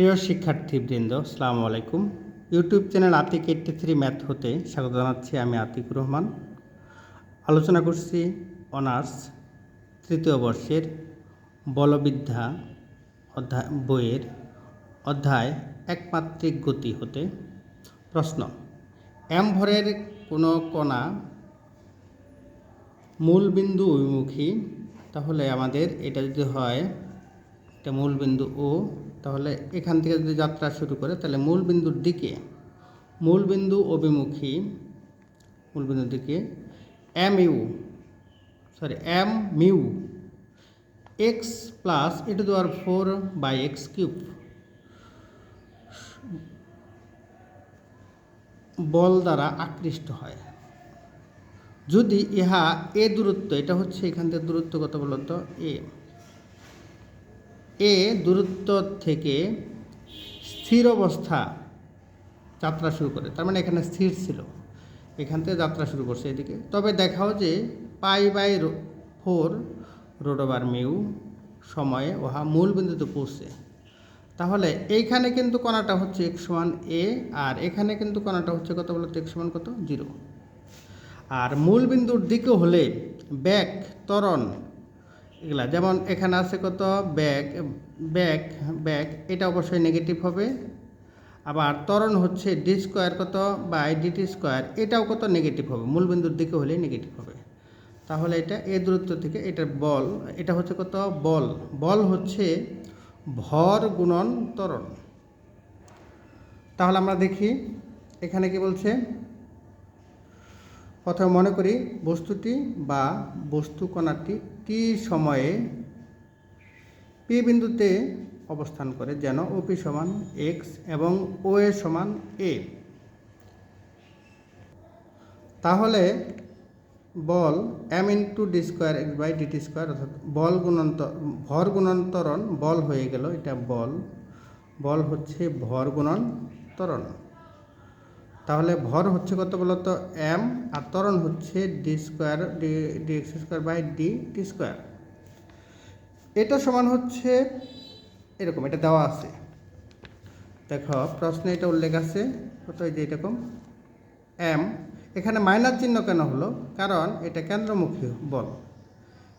প্রিয় শিক্ষার্থীবৃন্দ সালামু আলাইকুম। YouTube channel Atik eighty three math হতে স্বাগত জানাচ্ছি আমি আতিকুর রহমান। আলোচনা করছি অনার্স তৃতীয় বর্ষের বলবিদ্যা অধ্যায় বইয়ের অধ্যায় একমাত্রিক গতি হতে প্রশ্ন, এম ভরের কোনো কণা মূল বিন্দু অভিমুখী? তাহলে আমাদের এটা যদি হয় এটা মূল বিন্দু ও, তাহলে এখান থেকে যদি যাত্রা শুরু করে, তাহলে মূল বিন্দুর দিকে মূল বিন্দু অভিমুখী মূল বিন্দুর দিকে, m u sorry m mu, x plus a to the power four by x cube. বল দ্বারা আকৃষ্ট হয়। যদি ইহা এ দূরত্ব, এটা হচ্ছে এখান থেকে দূরত্ব কত বলতো? এ। এ দূরত্ব থেকে স্থির অবস্থা যাত্রা শুরু করে। তার মানে এখানে স্থির ছিল। এখান থেকে যাত্রা শুরু করছে এদিকে। তবে দেখাও যে pi by four root over mu সময়ে উহা মূল বিন্দুতে পৌঁছে। তাহলে এইখানে কিন্তু কণাটা হচ্ছে এক সমান এ আর এখানে কিন্তু কণাটা হচ্ছে কত বলতো? এক সমান কত? জিরো আর মূল বিন্দুর দিকে হলে ব্যাক ত্বরণ এগুলা। যেমন এখানে আছে কত? ব্যাক ব্যাক ব্যাক এটা অবশ্যই নেগেটিভ হবে। আবার ত্বরণ হচ্ছে ডি স্কোয়ার কত? বাই ডিটি স্কোয়ার এটাও কত? নেগেটিভ হবে। মূল বিন্দুর দিকে হলে নেগেটিভ হবে। তাহলে এটা এ দূরত্ব থেকে এটার বল, এটা হচ্ছে কত? বল। বল হচ্ছে ভর গুণন ত্বরণ। তাহলে আমরা দেখি, এখানে কি বলছে? প্রথমে মনে করি, বস্তুটি বা বস্তু কণাটি টি সময়ে পি বিন্দুতে অবস্থান করে যেন ওপি সমান এক্স এবং ও এ সমান এ। তাহলে বল m into d square x by d t square অর্থাৎ বল গুণন্তর ভর গুণন্তরণ, বল হয়ে গেল এটা বল। বল হচ্ছে ভর গুণন্তরণ। তাহলে ভর হচ্ছে কত বলতো? এম আর ত্বরণ হচ্ছে d square d d x square by d t square এটা সমান হচ্ছে এরকম, এটা দেওয়া আছে। দেখো, প্রশ্নে এটা উল্লেখ আছে। কত এই যে এরকম? এম এখানে মাইনাস চিহ্ন কেন হলো? কারণ এটা কেন্দ্রমুখী বল।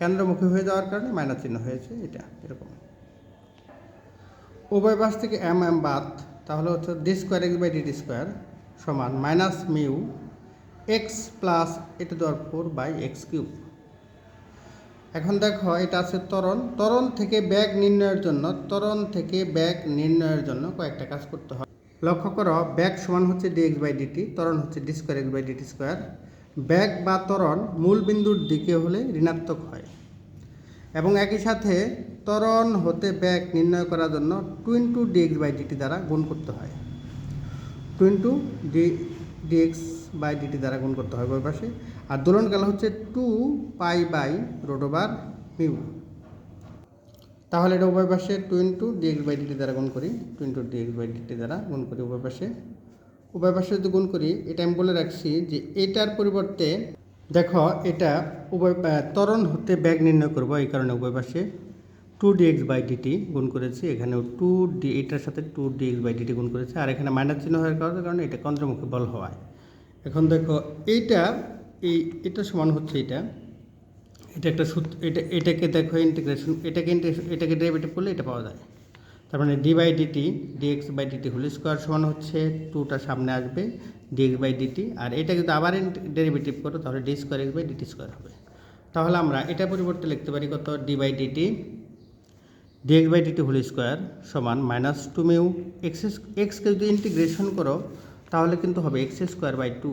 কেন্দ্রমুখী হয়ে যাওয়ার কারণে মাইনাস চিহ্ন হয়েছে এটা, এরকম। উভয় পাশ থেকে এম এম বাদ, তাহলে হচ্ছে d square x by d square সমান minus mu x plus a to the power four by x cube. এখন দেখো, এটা আছে ত্বরণ। ত্বরণ থেকে ব্যাগ নির্ণয়ের জন্য, ত্বরণ থেকে ব্যাগ নির্ণয়ের জন্য কয়েকটা কাজ করতে হয়। লক্ষ্য করো ব্যাগ সমান হচ্ছে ডি এক্স বাই ডিটি ত্বরণ হচ্ছে d square x by d t square bag বা ত্বরণ মূল বিন্দুর দিকে হলে ঋণাত্মক হয়। এবং একই সাথে ত্বরণ হতে ব্যাগ নির্ণয় করার জন্য two into d x by d t দ্বারা গুণ করতে হয়। Two into d, d x by d t দ্বারা গুণ করতে হয় ওই পাশে। আর দোলনকাল হচ্ছে two pi by root over mu. তাহলে এটা উভয় পাশে two into d x by d t দ্বারা গুণ করি। Two into d x by d t দ্বারা গুণ করি উভয় পাশে। উভয় পাশে যদি গুণ করি, এটা আমি বলে রাখছি যে এটার পরিবর্তে দেখো, এটা উভয় ত্বরণ হতে ব্যাগ নির্ণয় করব এই কারণে উভয় পাশে। টু ডিএক্স বাই ডিটি গুণ করেছি, এখানেও টু ডি এটার সাথে টু ডিএক্স বাই ডিটি গুণ করেছি, আর এখানে মাইনাস চিহ্ন হওয়ার কারণে এটা কন্দ্রমুখী বল হওয়ায়। এখন দেখো, এইটা, এই, এটা সমান হচ্ছে এটা এটা একটা সূত্র, এটা, এটাকে দেখো ইন্টিগ্রেশন এটাকে এটাকে ডেরিভেটিভ করলে এটা পাওয়া যায়। তার মানে d by d t d x by d t whole square সমান হচ্ছে টুটা সামনে আসবে ডিএক্স বাই ডিটি আর এটা যদি আবার ডেরিভেটিভ করো, তাহলে d square x by d t square হবে। তাহলে আমরা এটা পরিবর্তে লিখতে পারি কত? D by d t d x by d t whole square সমান মাইনাস টু মিউ এক্স এক্সকে যদি ইন্টিগ্রেশন করো, তাহলে কিন্তু হবে এক্স স্কোয়ার বাই টু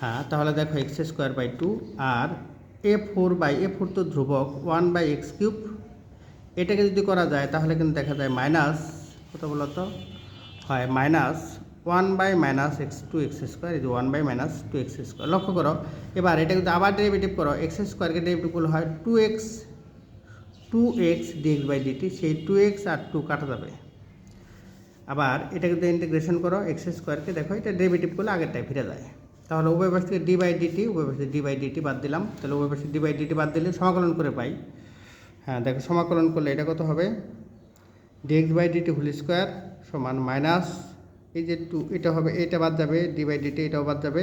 হ্যাঁ তাহলে দেখো x square by two R a four by a four তো ধ্রুবক ওয়ান বাই এক্স কিউব এটাকে যদি করা যায়, তাহলে কিন্তু দেখা যায় মাইনাস কত বলতো? হয় minus one by minus x two x square এই one by minus two x square লক্ষ্য করো, এবার এটা যদি আবার ডেরিভেটিভ করো এক্স স্কোয়ারকে ডেরিভেটিভ করলে হয় two x two x d x by d t সেই টু এক্স আর টু কাটা যাবে। আবার এটাকে যদি ইন্টিগ্রেশন করো এক্স স্কোয়ারকে দেখো এটা ডেরিভেটিভ করলে আগেরটায় ফিরে যায়। তাহলে উভয় পাশ থেকে ডি বাই ডিটি উভয় পাশ ডি বাই ডিটি বাদ দিলাম। তাহলে উভয় পাশে ডি বাই ডিটি বাদ দিলে সমাকলন করে পাই। হ্যাঁ দেখো সমাকলন করলে এটা কত হবে? D x by d t whole square সমান মাইনাস এই যে টু এটা হবে, এটা বাদ যাবে ডি বাই ডিটি এটাও বাদ যাবে।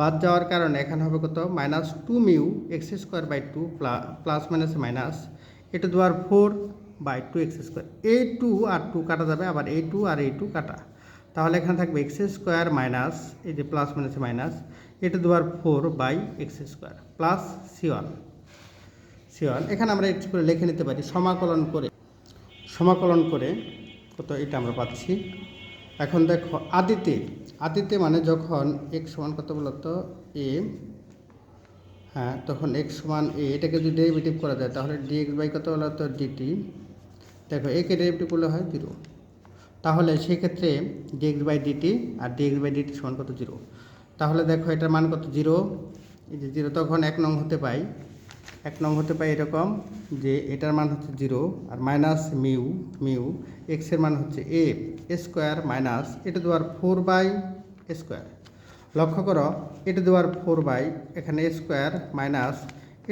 বাদ যাওয়ার কারণে এখানে হবে কত? Minus two mu x square by two plus minus minus a to the power four by two x square. এই টু আর টু কাটা যাবে আবার এই টু আর এই টু কাটা। তাহলে এখানে থাকবে এক্স স্কোয়ার মাইনাস, এই যে plus minus minus a to the power four by x square plus c one. C one, এখানে আমরা একটু করে লিখে নিতে পারি, সমাকলন করে। সমাকলন করে কত এটা আমরা পাচ্ছি। এখন দেখো, আদিতে আদিতে মানে যখন এক সমান কত বলতো? এ হ্যাঁ তখন এক্স সমান এ এটাকে যদি ডেরিভেটিভ করা যায়, তাহলে ডিএক্স বাই কত হলো? তো ডিটি দেখো একে ডেরিভেটিভ করলে হয় জিরো তাহলে সেক্ষেত্রে d x by d t R d x by d t সমান কত? জিরো তাহলে দেখো, এটার মান কত? জিরো এই যে জিরো তখন এক নং হতে পাই। এক নং হতে পাই এরকম যে এটার মান হচ্ছে জিরো আর মাইনাস মিউ মিউ এক্সের মান হচ্ছে এ স্কোয়ার মাইনাস এটা দেওয়ার ফোর বাই স্কোয়ার লক্ষ্য করো a to the power four by এখানে square minus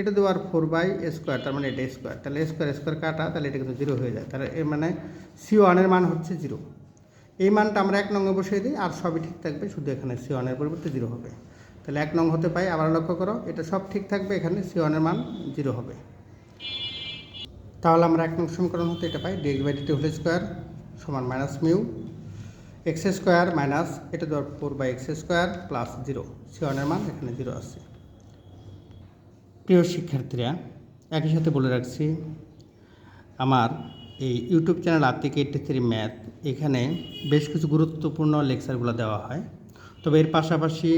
a to the power four by square তার মানে এটা স্কোয়ার তাহলে স্কোয়ার স্কোয়ার কাটা, তাহলে এটা কিন্তু জিরো হয়ে যায়। তাহলে এর মানে সি ওয়ানের মান হচ্ছে জিরো এই মানটা আমরা এক নঙ্গে বসিয়ে দিই, আর সবই ঠিক থাকবে, শুধু এখানে সি ওয়ানের পরিবর্তে জিরো হবে। তাহলে এক নং হতে পাই, আবার লক্ষ্য করো, এটা সব ঠিক থাকবে, এখানে সি ওয়ানের মান জিরো হবে। তাহলে আমরা এক নং সমীকরণ হতে এটা পাই dx by dt whole square সমান minus mu x square minus, এটা ধর four by x square plus zero. C ওয়ানের মান এখানে জিরো আসছে প্রিয় শিক্ষার্থীরা, একই সাথে বলে রাখছি, আমার এই ইউটিউব চ্যানেল আর্থিক এইটটি থ্রি ম্যাথ, এখানে বেশ কিছু গুরুত্বপূর্ণ লেকচারগুলো দেওয়া হয়। তবে এর পাশাপাশি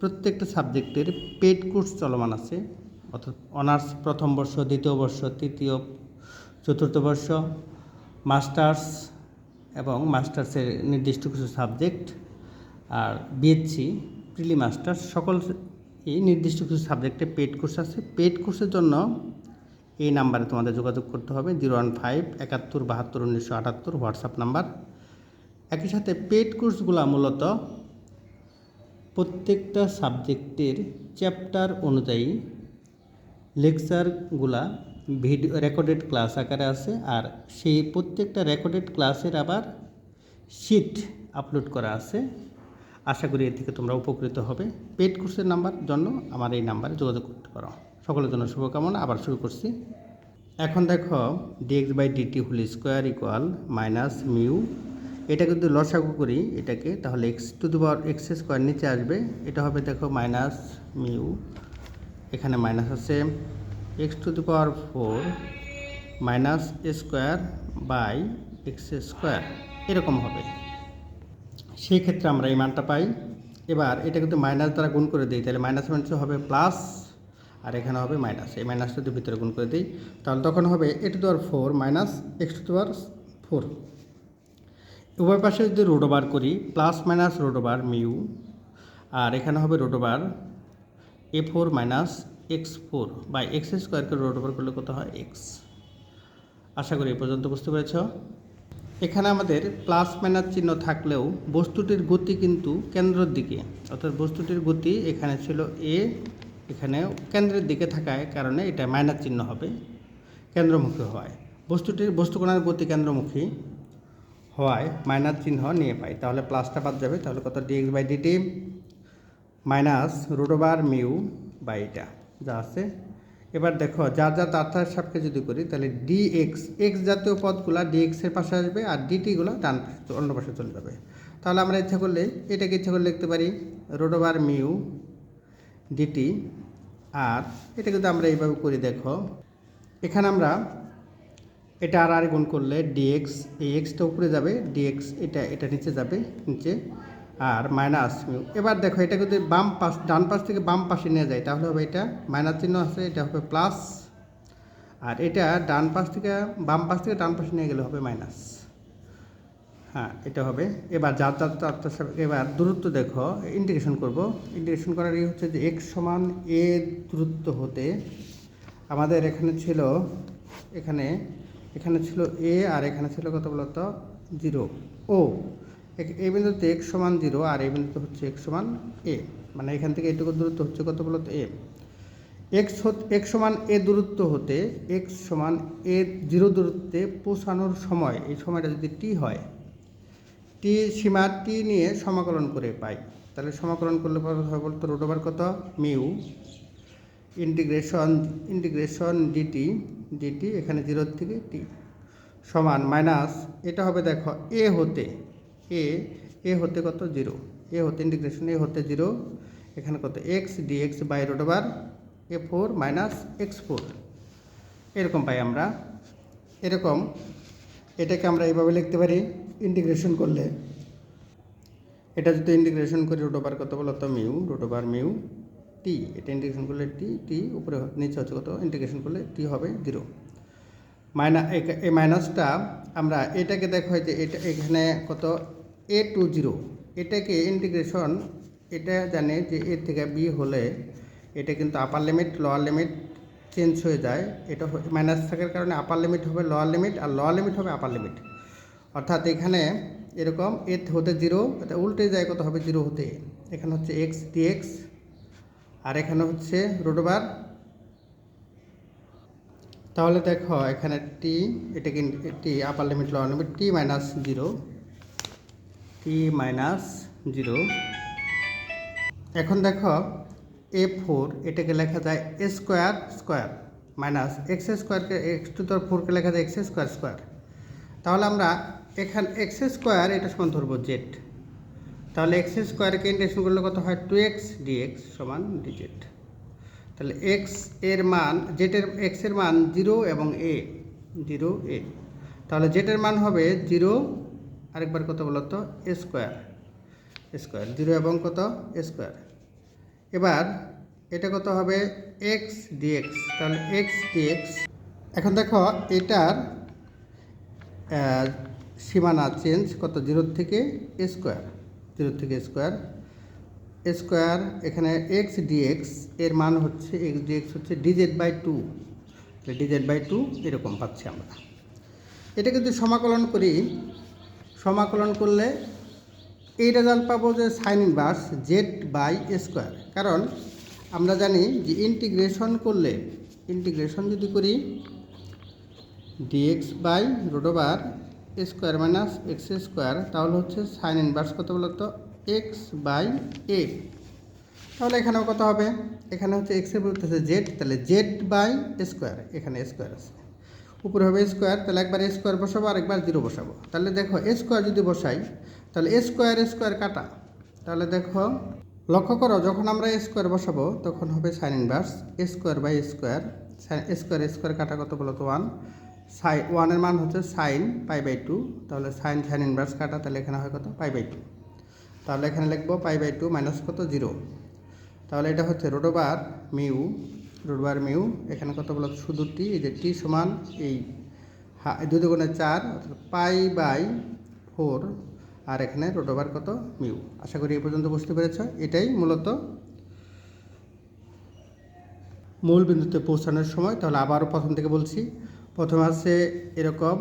প্রত্যেকটা সাবজেক্টের পেড কোর্স চলমান আছে, অর্থাৎ অনার্স প্রথম বর্ষ, দ্বিতীয় বর্ষ, তৃতীয়, চতুর্থ বর্ষ, মাস্টার্স এবং মাস্টার্সের নির্দিষ্ট কিছু সাবজেক্ট আর বিএসসি প্রিলি মাস্টার্স সকল এই নির্দিষ্ট কিছু সাবজেক্টে পেড কোর্স আছে। পেড কোর্সের জন্য এই নাম্বারে তোমাদের যোগাযোগ করতে হবে, জিরো ওয়ান ফাইভ একাত্তর বাহাত্তর উনিশশো আটাত্তর, হোয়াটসঅ্যাপ নাম্বার। একই সাথে পেড কোর্সগুলো মূলত প্রত্যেকটা সাবজেক্টের চ্যাপ্টার অনুযায়ী লেকচারগুলা ভিডিও রেকর্ডেড ক্লাস আকারে আছে আর সেই প্রত্যেকটা রেকর্ডেড ক্লাসের আবার শিট আপলোড করা আছে। আশা করি এর থেকে তোমরা উপকৃত হবে। পেড কোর্সের নাম্বার জন্য আমার এই নাম্বারে যোগাযোগ করতে পারো। সকলের জন্য শুভকামনা, আবার শুরু করছি। এখন দেখো d x by d t whole square equal minus mu এটা যদি লসাগু করি এটাকে, তাহলে x to the power x square নিচে আসবে। এটা হবে দেখো মাইনাস মিউ এখানে মাইনাস আছে। X to the power four minus square by x square, এরকম হবে। সেই ক্ষেত্রে আমরা এই মানটা পাই। এবার এটা কিন্তু মাইনাস দ্বারা গুণ করে দিই, তাহলে মাইনাস মাইনাস হবে প্লাস, আর এখানে হবে মাইনাস। এই মাইনাসটা যদি ভিতরে গুণ করে দিই। তাহলে তখন হবে a to the power four minus x to the power four. উভয় পাশে যদি রোডোবার করি, plus minus root over mu, আর এখানে হবে root over a four minus x four by x স্কোয়ারকে রোডোবার করলে কত হয়? এক্স। আশা করি এ পর্যন্ত বুঝতে পেরেছ। এখানে আমাদের প্লাস মাইনাস চিহ্ন থাকলেও বস্তুটির গতি কিন্তু কেন্দ্রের দিকে, অর্থাৎ বস্তুটির গতি এখানে ছিল এ এখানে কেন্দ্রের দিকে থাকায় কারণে এটা মাইনাস চিহ্ন হবে, কেন্দ্রমুখী হয়। বস্তুটির বস্তুকণার গতি কেন্দ্রমুখী হওয়ায় মাইনাস চিহ্ন নিয়ে পাই। তাহলে প্লাসটা বাদ যাবে, তাহলে কত? D x by d t minus root over mu by এটা যা আছে। এবার দেখো, যার তার সাপকে যদি করি, তাহলে ডি এক্স এক্স জাতীয় পদগুলা ডি এক্সের পাশে আসবে আর ডিটিগুলো ডান, অন্য পাশে চলে যাবে। তাহলে আমরা ইচ্ছা করলে এটাকে ইচ্ছা করলে লিখতে পারি রোডোবার মিউ ডিটি আর এটা কিন্তু আমরা এইভাবে করি, দেখো। এখানে আমরা এটা আর আর গুণ করলে ডিএক্স এই এক্সটা উপরে যাবে ডিএক্স এটা এটা নিচে যাবে, নিচে। আর মাইনাস মিউ। এবার দেখো এটা যদি বাম পাশ, ডান পাশ থেকে বাম পাশে নিয়ে যায় তাহলে হবে এটা মাইনাস চিহ্ন আছে, এটা হবে প্লাস। আর এটা ডান পাশ থেকে, বাম পাশ থেকে ডান পাশে নিয়ে গেলে হবে মাইনাস। হ্যাঁ এটা হবে। এবার যার যার এবার দূরত্ব দেখো, ইন্টিগ্রেশন করব। ইন্টিগ্রেশন করার ইয়ে হচ্ছে যে এক্স সমান এ দূরত্ব হতে আমাদের এখানে ছিল, এখানে এখানে ছিল এ আর এখানে ছিল কত বলতো? জিরো। ও এই বিন্দুতে এক্স সমান জিরো আর এই বিন্দুতে হচ্ছে এক্স সমান এ মানে এখান থেকে এটুকু দূরত্ব হচ্ছে কত বলতো এ এক্স এক্স সমান এ দূরত্ব হতে এক্স সমান এ জিরো দূরত্বে পৌঁছানোর সময়, এই সময়টা যদি টি হয় টি সীমা টি নিয়ে সমাকলন করে পাই, তাহলে সমাকলন করলে পরে হয় বলতো রোড ওভার কত? Mu integration integration d t d t এখানে জিরোর থেকে টি সমান মাইনাস এটা হবে দেখো এ হতে এ এ হতে কত? জিরো এ হতে ইন্টিগ্রেশন এ হতে জিরো এখানে কত? X d x by root over a four minus x four এরকম পাই আমরা। এরকম এটাকে আমরা এইভাবে লিখতে পারি ইন্টিগ্রেশন করলে। এটা যদি ইন্টিগ্রেশন করি রুট ওভার কত বলতো? Mu root over mu t এটা ইন্টিগ্রেশন করলে টি টি উপরে নিচে হচ্ছে কত? ইন্টিগ্রেশন করলে টি হবে জিরো মাইনা এই মাইনাসটা আমরা এটাকে দেখো যে এটা এখানে কত? এ টু জিরো এটাকে ইন্টিগ্রেশন এটা জানে যে এ থেকে বি হলে এটা কিন্তু upper limit lower limit change হয়ে যায়। এটা মাইনাস থাকার কারণে আপার লিমিট হবে লোয়ার লিমিট আর লোয়ার লিমিট হবে আপার লিমিট অর্থাৎ এখানে এরকম এ হতে জিরো উল্টে যায় কত হবে? জিরো হতে এখানে হচ্ছে এক্স ডিএক্স আর এখানে হচ্ছে রোডোবার তাহলে দেখো এখানে টি এটা কিন্তু t upper limit lower limit t minus zero t minus zero এখন দেখো এ ফোর এটাকে লেখা যায় a square square minus x স্কোয়ারকে এক্স টু তোর ফোরকে লেখা যায় এক্স স্কোয়ার স্কোয়ার তাহলে আমরা এখান এক্স স্কোয়ার এটা সমান ধরবো জেড তাহলে এক্স স্কোয়ারকে ইন্টিগ্রেশন করলে কত হয়? টু এক্স ডিএক্স সমান ডিজেড তাহলে এক্সের মান জেটের এক্সের মান জিরো এবং এ জিরো এ তাহলে জেটের মান হবে জিরো আরেকবার কত বলতো স্কোয়ার স্কোয়ার জিরো এবং কত? স্কোয়ার এবার এটা কত হবে? এক্স ডিএক্স তাহলে এক্স ডিএক্স এখন দেখো এটার সীমানা চেঞ্জ কত? জিরোর থেকে স্কোয়ার জিরোর থেকে স্কোয়ার স্কোয়ার এখানে এক্স ডিএক্স এর মান হচ্ছে এক্স ডিএক্স হচ্ছে dz by two dz by two এরকম পাচ্ছি আমরা। এটা যদি সমাকলন করি সমাকলন করলে এই রেজাল্ট পাবো যে sine inverse z by square কারণ আমরা জানি যে ইন্টিগ্রেশন করলে ইন্টিগ্রেশন যদি করি dx by over square minus x square তাহলে হচ্ছে সাইন ইনভার্স কত বলতো? এক্স বাই এ তাহলে এখানেও কত হবে? এখানে হচ্ছে এক্সের বলতে হচ্ছে জেড তাহলে জেড বাই স্কোয়ার এখানে স্কোয়ার আছে। উপরে হবে স্কোয়ার তাহলে একবার এ স্কোয়ার বসাবো আর একবার জিরো বসাবো। তাহলে দেখো এ স্কোয়ার যদি বসাই, তাহলে এ স্কোয়ার স্কোয়ার কাটা। তাহলে দেখো, লক্ষ্য করো, যখন আমরা এ স্কোয়ার বসাবো, তখন হবে sine inverse a square by square square square কাটা কত বলো তো ওয়ান সাই ওয়ানের মান হচ্ছে সাইন পাই বাই টু তাহলে সাইন সাইন ইনভার্স কাটা, তাহলে এখানে হয় কত? পাই বাই টু তাহলে এখানে লিখব পাই বাই টু মাইনাস কত? জিরো তাহলে এটা হচ্ছে রোডোবার মিউ রোডোবার মিউ, এখানে কত বলো শুধু টি, এই যে টি সমান এই হা দুই দুগুণে চার, অর্থাৎ পাই বাই ফোর, আর এখানে রোডোবার কত? মিউ। আশা করি এই পর্যন্ত বুঝতে পেরেছ। এটাই মূলত মূল বিন্দুতে পৌঁছানোর সময়। তাহলে আবারও প্রথম থেকে বলছি, প্রথমে আছে এরকম,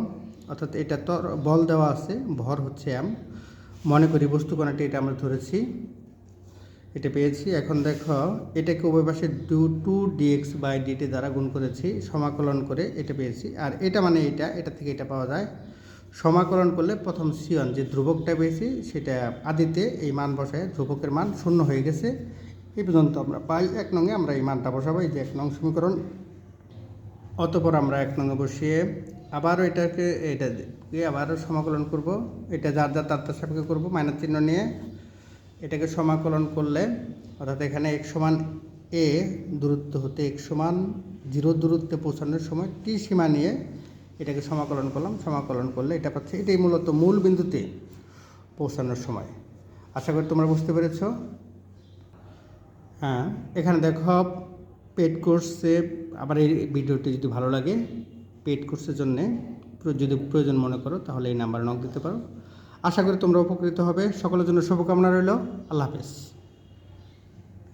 অর্থাৎ এটা তো বল দেওয়া আছে, ভর হচ্ছে এম। মনে করি বস্তু কণাটি এটা আমরা ধরেছি। এটা পেয়েছি। এখন দেখো, এটাকে উভয় পাশে two two dx by dt দ্বারা গুণ করেছি, সমাকলন করে এটা পেয়েছি। আর এটা মানে এটা এটা থেকে এটা পাওয়া যায়। সমাকলন করলে প্রথম সিয়ন যে ধ্রুবকটা পেয়েছি, সেটা আদিতে এই মান বসায়, ধ্রুবকের মান শূন্য হয়ে গেছে। এই পর্যন্ত আমরা পাই। এক নঙে আমরা এই মানটা বসাবো, এই যে এক নং সমীকরণ। অতপর আমরা এক নঙ্গে বসিয়ে আবারও এটাকে, এটা আবারও সমাকলন করব। এটা যার যার তার তার সাপেক্ষে করব, মাইনাস চিহ্ন নিয়ে। এটাকে সমাকলন করলে, অর্থাৎ এখানে এক সমান এ দূরত্ব হতে এক সমান জিরো দূরত্বে পৌঁছানোর সময় টি সীমা নিয়ে এটাকে সমাকলন করলাম। সমাকলন করলে এটা পাচ্ছে, এটাই মূলত মূল বিন্দুতে পৌঁছানোর সময়। আশা করি তোমরা বুঝতে পেরেছ? হ্যাঁ এখানে দেখো পেড কোর্সে আবার এই ভিডিওটি যদি ভালো লাগে পেড কোর্সের জন্যে যদি প্রয়োজন মনে করো, তাহলে এই নাম্বারে নক দিতে পারো। আশা করি তোমরা উপকৃত হবে। সকলের জন্য শুভকামনা রইল। আল্লাহ হাফেজ।